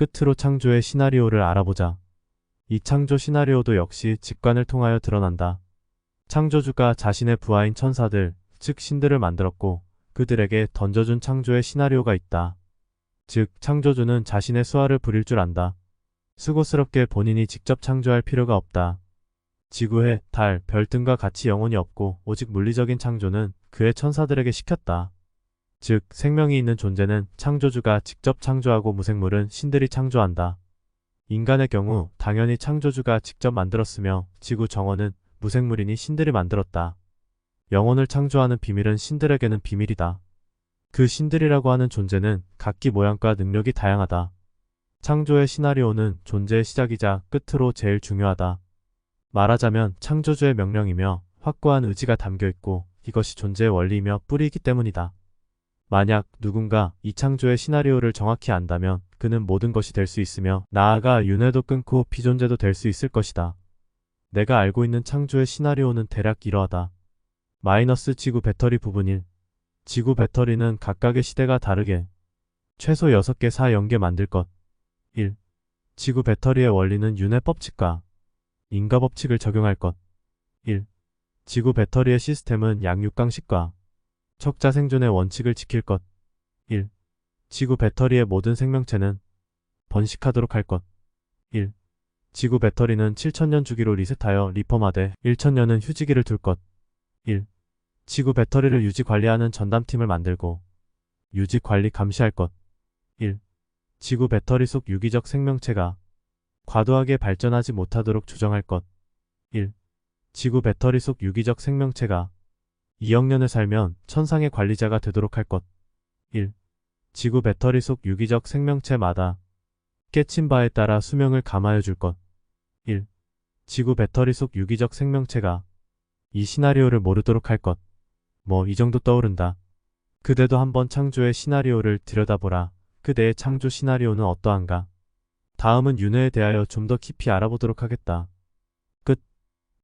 끝으로 창조의 시나리오를 알아보자. 이 창조 시나리오도 역시 직관을 통하여 드러난다. 창조주가 자신의 부하인 천사들, 즉 신들을 만들었고 그들에게 던져준 창조의 시나리오가 있다. 즉, 창조주는 자신의 수화를 부릴 줄 안다. 수고스럽게 본인이 직접 창조할 필요가 없다. 지구에 달, 별 등과 같이 영혼이 없고 오직 물리적인 창조는 그의 천사들에게 시켰다. 즉, 생명이 있는 존재는 창조주가 직접 창조하고 무생물은 신들이 창조한다. 인간의 경우 당연히 창조주가 직접 만들었으며 지구 정원은 무생물이니 신들이 만들었다. 영혼을 창조하는 비밀은 신들에게는 비밀이다. 그 신들이라고 하는 존재는 각기 모양과 능력이 다양하다. 창조의 시나리오는 존재의 시작이자 끝으로 제일 중요하다. 말하자면 창조주의 명령이며 확고한 의지가 담겨 있고 이것이 존재의 원리이며 뿌리이기 때문이다. 만약 누군가 이 창조의 시나리오를 정확히 안다면 그는 모든 것이 될 수 있으며 나아가 윤회도 끊고 비존재도 될 수 있을 것이다. 내가 알고 있는 창조의 시나리오는 대략 이러하다. 마이너스 지구 배터리 부분 1. 지구 배터리는 각각의 시대가 다르게 최소 6개 4연계 만들 것. 1. 지구 배터리의 원리는 윤회 법칙과 인가 법칙을 적용할 것. 1. 지구 배터리의 시스템은 양육강식과 척자 생존의 원칙을 지킬 것. 1. 지구 배터리의 모든 생명체는 번식하도록 할 것. 1. 지구 배터리는 7천년 주기로 리셋하여 리펌하되 1천년은 휴지기를 둘 것. 1. 지구 배터리를 유지 관리하는 전담팀을 만들고 유지 관리 감시할 것. 1. 지구 배터리 속 유기적 생명체가 과도하게 발전하지 못하도록 조정할 것. 1. 지구 배터리 속 유기적 생명체가 2억 년을 살면 천상의 관리자가 되도록 할 것. 1. 지구 배터리 속 유기적 생명체마다 깨친 바에 따라 수명을 감하여 줄 것. 1. 지구 배터리 속 유기적 생명체가 이 시나리오를 모르도록 할 것. 뭐 이 정도 떠오른다. 그대도 한번 창조의 시나리오를 들여다보라. 그대의 창조 시나리오는 어떠한가? 다음은 윤회에 대하여 좀 더 깊이 알아보도록 하겠다.